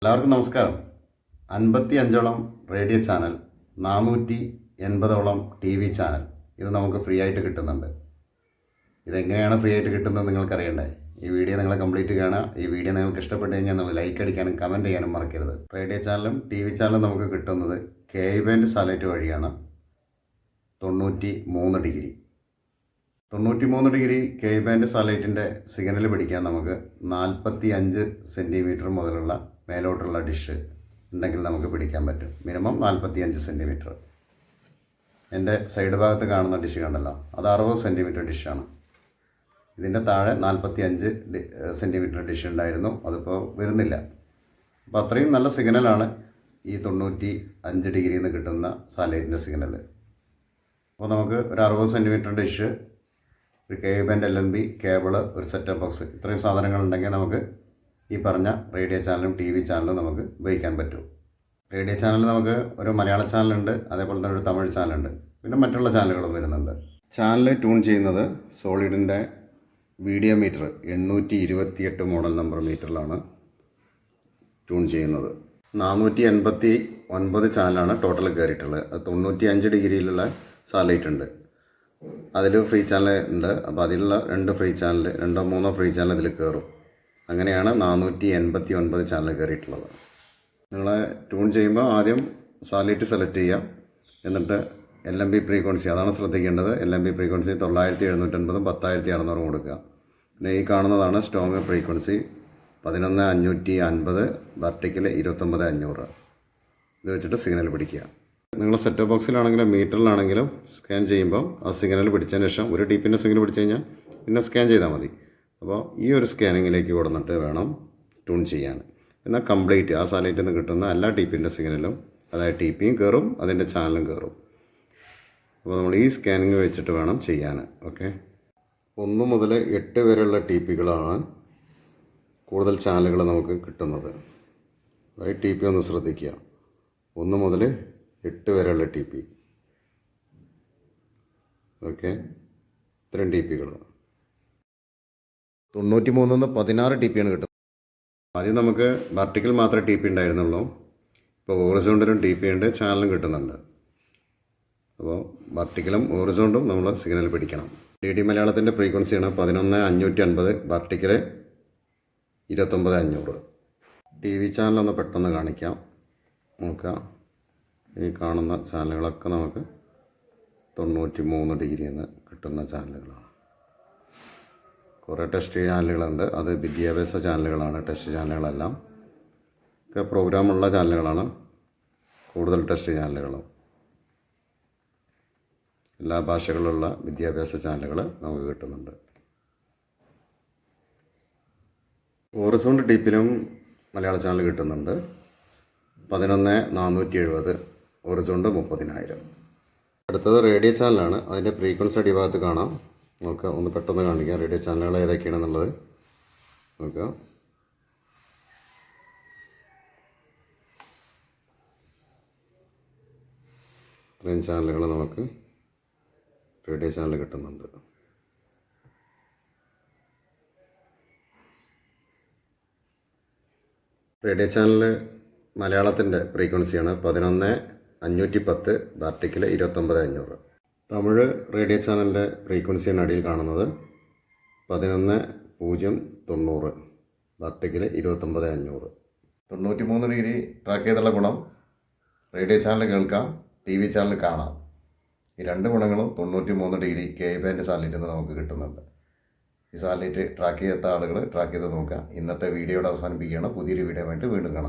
എല്ലാവർക്കും നമസ്കാരം. അൻപത്തി അഞ്ചോളം റേഡിയോ ചാനൽ നാനൂറ്റി എൺപതോളം ടി വി ചാനൽ ഇത് നമുക്ക് ഫ്രീ ആയിട്ട് കിട്ടുന്നുണ്ട്. ഇതെങ്ങനെയാണ് ഫ്രീ ആയിട്ട് കിട്ടുന്നത് നിങ്ങൾക്കറിയണ്ടേ? ഈ വീഡിയോ നിങ്ങൾ കംപ്ലീറ്റ് കാണുക. ഈ വീഡിയോ നിങ്ങൾക്ക് ഇഷ്ടപ്പെട്ട് കഴിഞ്ഞാൽ നമ്മൾ ലൈക്ക് അടിക്കാനും കമന്റ് ചെയ്യാനും മറക്കരുത്. റേഡിയോ ചാനലും ടി വി ചാനലും നമുക്ക് കിട്ടുന്നത് കെ ബാൻഡ് സാറ്റലൈറ്റ് വഴിയാണ്. തൊണ്ണൂറ്റി മൂന്ന് ഡിഗ്രി. തൊണ്ണൂറ്റി മൂന്ന് ഡിഗ്രി കെ ബാൻഡ് സാറ്റലൈറ്റിന്റെ സിഗ്നൽ പിടിക്കാൻ നമുക്ക് നാൽപ്പത്തി അഞ്ച് സെന്റിമീറ്റർ മുതലുള്ള മേലോട്ടുള്ള ഡിഷ് ഉണ്ടെങ്കിൽ നമുക്ക് പിടിക്കാൻ പറ്റും. മിനിമം നാൽപ്പത്തി അഞ്ച് സെന്റിമീറ്റർ എന്റെ സൈഡ് ഭാഗത്ത് കാണുന്ന ഡിഷ് കണ്ടല്ലോ. അത് അറുപത് സെന്റിമീറ്റർ ഡിഷാണ് ഇതിന്റെ താഴെ നാൽപ്പത്തി അഞ്ച് സെന്റിമീറ്റർ ഡിഷ് ഉണ്ടായിരുന്നു. അതിപ്പോൾ വരുന്നില്ല. അപ്പോൾ അത്രയും നല്ല സിഗ്നലാണ് ഈ തൊണ്ണൂറ്റി അഞ്ച് ഡിഗ്രിയിൽ നിന്ന് കിട്ടുന്ന സാലേറ്റിന്റെ സിഗ്നൽ അപ്പോൾ നമുക്ക് ഒരു അറുപത് സെന്റിമീറ്റർ ഡിഷ് ഒരു കേബിന്റെ എൽ എൻ ബി കേബിൾ ഒരു സെറ്റപ്പ് ബോക്സ് ഇത്രയും സാധനങ്ങളുണ്ടെങ്കിൽ നമുക്ക് ഈ പറഞ്ഞ റേഡിയോ ചാനലും ടി വി ചാനലും നമുക്ക് ഉപയോഗിക്കാൻ പറ്റും. റേഡിയോ ചാനലിൽ നമുക്ക് ഒരു മലയാള ചാനലുണ്ട് അതേപോലെ തന്നെ ഒരു തമിഴ് ചാനലുണ്ട് പിന്നെ മറ്റുള്ള ചാനലുകളും വരുന്നുണ്ട്. ചാനൽ ട്യൂൺ ചെയ്യുന്നത് സോളിഡിന്റെ വീഡിയോ മീറ്റർ എണ്ണൂറ്റി ഇരുപത്തിയെട്ട് മോഡൽ നമ്പർ മീറ്ററിലാണ് ട്യൂൺ ചെയ്യുന്നത്. നാനൂറ്റി എൺപത്തി ഒൻപത് ചാനലാണ് ടോട്ടൽ കയറിയിട്ടുള്ളത്. അത് തൊണ്ണൂറ്റി അഞ്ച് ഡിഗ്രിയിലുള്ള സാറ്റലൈറ്റ് ഉണ്ട് അതിൽ ഫ്രീ ചാനൽ ഉണ്ട്. അപ്പോൾ അതിലുള്ള രണ്ട് ഫ്രീ ചാനൽ രണ്ടോ മൂന്നോ ഫ്രീ ചാനൽ ഇതിൽ കയറും. അങ്ങനെയാണ് നാനൂറ്റി എൺപത്തി ഒൻപത് ചാനൽ കയറിയിട്ടുള്ളത്. നിങ്ങൾ ട്യൂൺ ചെയ്യുമ്പോൾ ആദ്യം സാറ്റലൈറ്റ് സെലക്ട് ചെയ്യാം. എന്നിട്ട് എൽ എം ബി ഫ്രീക്വൻസി അതാണ് ശ്രദ്ധിക്കേണ്ടത്. എൽ എം ബി ഫ്രീക്വൻസി തൊള്ളായിരത്തി എഴുന്നൂറ്റൻപതും പത്തായിരത്തി അറുന്നൂറും കൊടുക്കുക. പിന്നെ ഈ കാണുന്നതാണ് സ്ട്രോങ് ഫ്രീക്വൻസി പതിനൊന്ന് അഞ്ഞൂറ്റി അൻപത് വെർട്ടിക്കൽ ഇരുപത്തൊമ്പത് അഞ്ഞൂറ്. ഇത് വെച്ചിട്ട് സിഗ്നൽ പിടിക്കുക. നിങ്ങൾ സെറ്റ് ബോക്സിലാണെങ്കിലും മീറ്ററിലാണെങ്കിലും സ്കാൻ ചെയ്യുമ്പോൾ ആ സിഗ്നൽ പിടിച്ചതിന് ശേഷം ഒരു ടീപ്പിന്റെ സിഗ്നൽ പിടിച്ചു കഴിഞ്ഞാൽ പിന്നെ സ്കാൻ ചെയ്താൽ മതി. അപ്പോൾ ഈ ഒരു സ്കാനിങ്ങിലേക്ക് കൊടുന്നിട്ട് വേണം ട്യൂൺ ചെയ്യാൻ. എന്നാൽ കംപ്ലീറ്റ് ആ സാറ്റലൈറ്റിൽ നിന്ന് കിട്ടുന്ന എല്ലാ ടി പിന്റെ സിഗ്നലും അതായത് ടി പിയും കയറും അതിന്റെ ചാനലും കയറും. അപ്പോൾ നമ്മൾ ഈ സ്കാനിങ് വെച്ചിട്ട് വേണം ചെയ്യാൻ. ഓക്കെ? ഒന്ന് മുതൽ എട്ട് വരെയുള്ള ടി പികളാണ് കൂടുതൽ ചാനലുകൾ നമുക്ക് കിട്ടുന്നത്. അതായത് ടി പി ഒന്ന് ശ്രദ്ധിക്കുക. ഒന്ന് മുതൽ എട്ട് വരെയുള്ള ടി പി ഓക്കെ? ഇത്രയും ടി പികൾ തൊണ്ണൂറ്റി മൂന്നിന്ന് പതിനാറ് ടി പിയാണ് കിട്ടുന്നത്. ആദ്യം നമുക്ക് വെർട്ടിക്കൽ മാത്രമേ ടി പി ഉണ്ടായിരുന്നുള്ളൂ. ഇപ്പോൾ ഓറിസോണ്ടിലും ടി പി ഉണ്ട് ചാനലും കിട്ടുന്നുണ്ട്. അപ്പോൾ വർട്ടിക്കലും ഓറിസോണ്ടും നമ്മൾ സിഗ്നൽ പിടിക്കണം. ഡി ഡി മലയാളത്തിന്റെ ഫ്രീക്വൻസിയാണ് പതിനൊന്ന് അഞ്ഞൂറ്റി അൻപത് വർട്ടിക്കൽ ഇരുപത്തൊമ്പത് അഞ്ഞൂറ്. ടി വി ചാനലൊന്ന് പെട്ടെന്ന് കാണിക്കാം. നോക്കാം. ഈ കാണുന്ന ചാനലുകളൊക്കെ നമുക്ക് തൊണ്ണൂറ്റി മൂന്ന് ഡിഗ്രിയിൽ നിന്ന് കിട്ടുന്ന ചാനലുകളാണ് കുറേ ടെസ്റ്റ് ചാനലുകളുണ്ട്. അത് വിദ്യാഭ്യാസ ചാനലുകളാണ് ടെസ്റ്റ് ചാനലുകളെല്ലാം. ഒക്കെ പ്രോഗ്രാമുള്ള ചാനലുകളാണ് കൂടുതൽ ടെസ്റ്റ് ചാനലുകളും. എല്ലാ ഭാഷകളിലുള്ള വിദ്യാഭ്യാസ ചാനലുകൾ നമുക്ക് കിട്ടുന്നുണ്ട്. ഓറിസോണ്ട് ടീപ്പിലും മലയാള ചാനൽ കിട്ടുന്നുണ്ട്. പതിനൊന്ന് നാനൂറ്റി എഴുപത് ഓറിസോണ്ട് മുപ്പതിനായിരം. അടുത്തത് റേഡിയോ ചാനലാണ് അതിന്റെ ഫ്രീക്വൻസി അടിഭാഗത്ത് കാണാം. നോക്കുക ഒന്ന് പെട്ടെന്ന് കാണിക്കാം. റേഡിയോ ചാനലുകൾ ഏതൊക്കെയാണെന്നുള്ളത്. നമുക്ക് ഇത്രയും ചാനലുകൾ നമുക്ക് റേഡിയോ ചാനൽ കിട്ടുന്നുണ്ട്. റേഡിയോ ചാനൽ മലയാളത്തിന്റെ ഫ്രീക്വൻസിയാണ് പതിനൊന്ന് അഞ്ഞൂറ്റി പത്ത് ബാർട്ടിക്കിൽ ഇരുപത്തൊമ്പത് അഞ്ഞൂറ്. തമിഴ് റേഡിയോ ചാനലിന്റെ ഫ്രീക്വൻസിയാണ് അടിയിൽ കാണുന്നത് പതിനൊന്ന് പൂജ്യം തൊണ്ണൂറ് ബർട്ടിക്കിൽ ഇരുപത്തൊമ്പത് അഞ്ഞൂറ്. തൊണ്ണൂറ്റി മൂന്ന് ഡിഗ്രി ട്രാക്ക് ചെയ്തുള്ള ഗുണം റേഡിയോ ചാനൽ കേൾക്കാം ടി വി ചാനൽ കാണാം. ഈ രണ്ട് ഗുണങ്ങളും തൊണ്ണൂറ്റി മൂന്ന് ഡിഗ്രി കെ ബാൻഡ് സാറ്റലൈറ്റിൽ നിന്ന് നമുക്ക് കിട്ടുന്നുണ്ട്. ഈ സാറ്റലൈറ്റ് ട്രാക്ക് ചെയ്യാത്ത ആളുകൾ ട്രാക്ക് ചെയ്ത് നോക്കാം. ഇന്നത്തെ വീഡിയോയുടെ അവസാനിപ്പിക്കുകയാണ്. പുതിയൊരു വീഡിയോ വേണ്ടി വീണ്ടും കാണാം.